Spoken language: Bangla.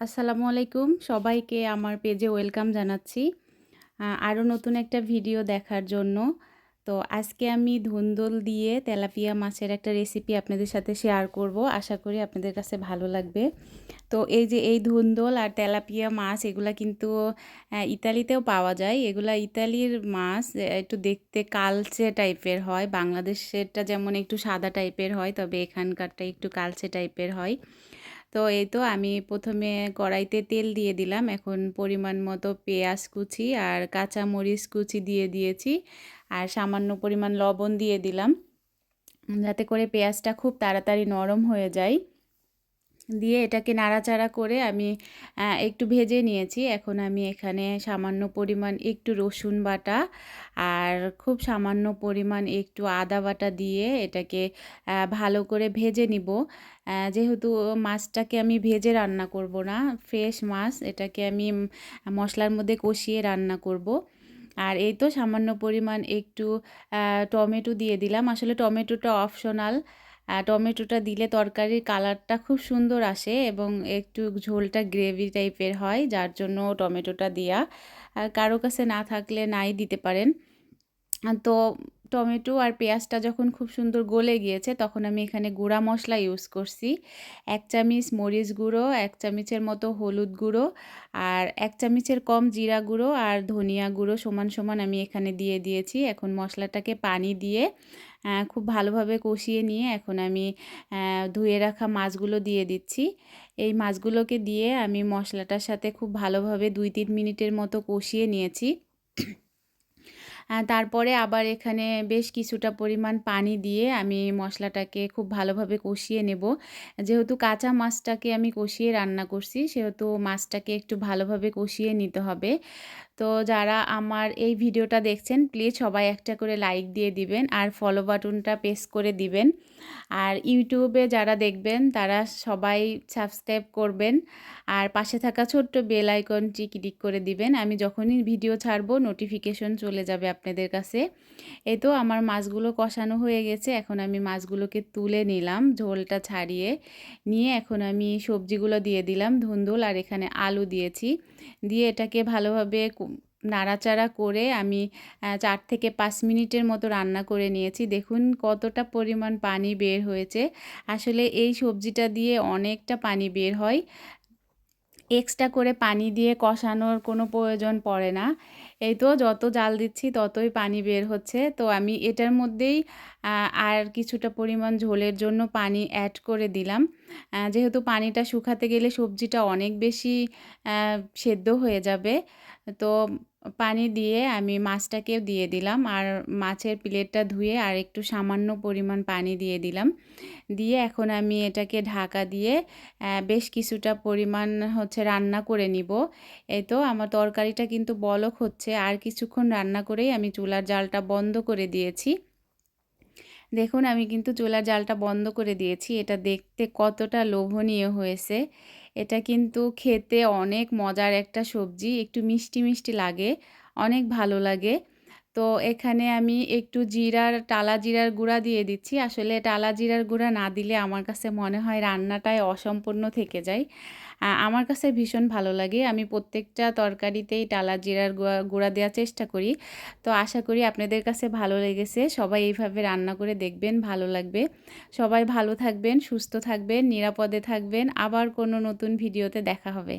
আসসালামু আলাইকুম। সবাইকে আমার পেজে ওয়েলকাম জানাচ্ছি। আরও নতুন একটা ভিডিও দেখার জন্য। তো আজকে আমি ধুন্দল দিয়ে তেলাপিয়া মাছের একটা রেসিপি আপনাদের সাথে শেয়ার করব। আশা করি আপনাদের কাছে ভালো লাগবে। তো এই যে এই ধুন্দল আর তেলাপিয়া মাছ, এগুলা কিন্তু ইতালিতেও পাওয়া যায়। এগুলা ইতালির মাছ একটু দেখতে কালচে টাইপের হয়। বাংলাদেশেরটা যেমন একটু সাদা টাইপের হয়, তবে এখানকারটা একটু কালচে টাইপের হয়। তো এই তো আমি প্রথমে কড়াইতে তেল দিয়ে দিলাম। এখন পরিমাণ মতো পেঁয়াজ কুচি আর কাঁচামরিচ কুচি দিয়ে দিয়েছি আর সামান্য পরিমাণ লবণ দিয়ে দিলাম। যাতে করে পেঁয়াজটা খুব তাড়াতাড়ি নরম হয়ে যায়। দিয়ে এটাকে নাড়াচাড়া করে আমি একটু ভেজে নিয়েছি। এখন আমি এখানে সামান্য পরিমাণ একটু রসুন বাটা আর খুব সামান্য পরিমাণ একটু আদা বাটা দিয়ে এটাকে ভালো করে ভেজে নিব। যেহেতু মাছটাকে আমি ভেজে রান্না করব না, ফ্রেশ মাছ, এটাকে আমি মশলার মধ্যে কষিয়ে রান্না করব। আর এই তো সামান্য পরিমাণ একটু টমেটো দিয়ে দিলাম। আসলে টমেটোটা অপশনাল টমেটোটা দিলে তরকারির কালারটা খুব সুন্দর আসে এবং একটু ঝোলটা গ্রেভি টাইপের হয়, যার জন্য টমেটোটা দেওয়া কারও কাছে না থাকলে নাই দিতে পারেন। তো টমেটো আর পেঁয়াজটা যখন খুব সুন্দর গলে গিয়েছে, তখন আমি এখানে গুঁড়া মশলা ইউজ করছি। এক চামচ মরিচ গুঁড়ো, এক চামচের মতো হলুদ গুঁড়ো আর এক চামচের কম জিরা গুঁড়ো আর ধনিয়া গুঁড়ো সমান সমান আমি এখানে দিয়ে দিয়েছি। এখন মশলাটাকে পানি দিয়ে খুব ভালোভাবে কষিয়ে নিয়ে এখন আমি ধুয়ে রাখা মাছগুলো দিয়ে দিচ্ছি। এই মাছগুলোকে দিয়ে আমি মশলাটার সাথে খুব ভালোভাবে দুই তিন মিনিটের মতো কষিয়ে নিয়েছি। তারপরে আবার এখানে বেশ কিছুটা পরিমাণ পানি দিয়ে আমি মশলাটাকে খুব ভালোভাবে কষিয়ে নেব। যেহেতু কাঁচা মাছটাকে আমি কষিয়ে রান্না করছি, সেহেতু মাছটাকে একটু ভালোভাবে কষিয়ে নিতে হবে। তো যারা আমার এই ভিডিওটা দেখছেন প্লিজ সবাই একটা করে লাইক দিয়ে দিবেন আর ফলো বাটনটা প্রেস করে দিবেন। আর ইউটিউবে যারা দেখবেন, তারা সবাই সাবস্ক্রাইব করবেন আর পাশে থাকা ছোট্ট বেল আইকনটি ক্লিক করে দিবেন। আমি যখনই ভিডিও ছাড়বো নোটিফিকেশন চলে যাবে আপনাদের কাছে। এ তো আমার মাছগুলো কষানো হয়ে গেছে। এখন আমি মাছগুলোকে তুলে নিলাম, ঝোলটা ছাড়িয়ে নিয়ে এখন আমি সবজিগুলো দিয়ে দিলাম, ধুন্দুল আর এখানে আলু দিয়েছি। দিয়ে এটাকে ভালোভাবে নাড়াচাড়া করে আমি চার থেকে পাঁচ মিনিটের মতো রান্না করে নিয়েছি। দেখুন কতটা পরিমাণ পানি বের হয়েছে। আসলে এই সবজিটা দিয়ে অনেকটা পানি বের হয়। এক্সট্রা করে পানি দিয়ে কষানোর কোনো প্রয়োজন পড়ে না। এই তো যত জাল দিচ্ছি ততই পানি বের হচ্ছে। তো আমি এটার মধ্যেই আর কিছুটা পরিমাণ ঝোলের জন্য পানি অ্যাড করে দিলাম। যেহেতু পানিটা শুকাতে গেলে সবজিটা অনেক বেশি সেদ্ধ হয়ে যাবে। তো পানি দিয়ে আমি মাছটাকেও দিয়ে দিলাম আর মাছের প্লেটটা ধুয়ে আর একটু সামান্য পরিমাণ পানি দিয়ে দিলাম। দিয়ে এখন আমি এটাকে ঢাকা দিয়ে বেশ কিছুটা পরিমাণ হচ্ছে রান্না করে নিব। এই তো আমার তরকারিটা কিন্তু বলক হচ্ছে, আর কিছুক্ষণ রান্না করেই আমি চুলার জালটা বন্ধ করে দিয়েছি। দেখুন আমি কিন্তু চুলার জালটা বন্ধ করে দিয়েছি, এটা দেখতে কতটা লোভনীয় হয়েছে। এটা কিন্তু খেতে অনেক মজার একটা সবজি একটু মিষ্টি মিষ্টি লাগে অনেক ভালো লাগে। তো এখানে আমি একটু জিরার, টালা জিরার গুঁড়া দিয়ে দিচ্ছি। আসলে টালা জিরার গুঁড়া না দিলে আমার কাছে মনে হয় রান্নাটায় অসম্পূর্ণ থেকে যায়। আমার কাছে ভীষণ ভালো লাগে। আমি প্রত্যেকটা তরকারিতেই টালা জিরার গুঁড়া গুঁড়া দেওয়ার চেষ্টা করি। তো আশা করি আপনাদের কাছে ভালো লেগেছে। সবাই এইভাবে রান্না করে দেখবেন, ভালো লাগবে। সবাই ভালো থাকবেন, সুস্থ থাকবেন, নিরাপদে থাকবেন। আবার কোনো নতুন ভিডিওতে দেখা হবে।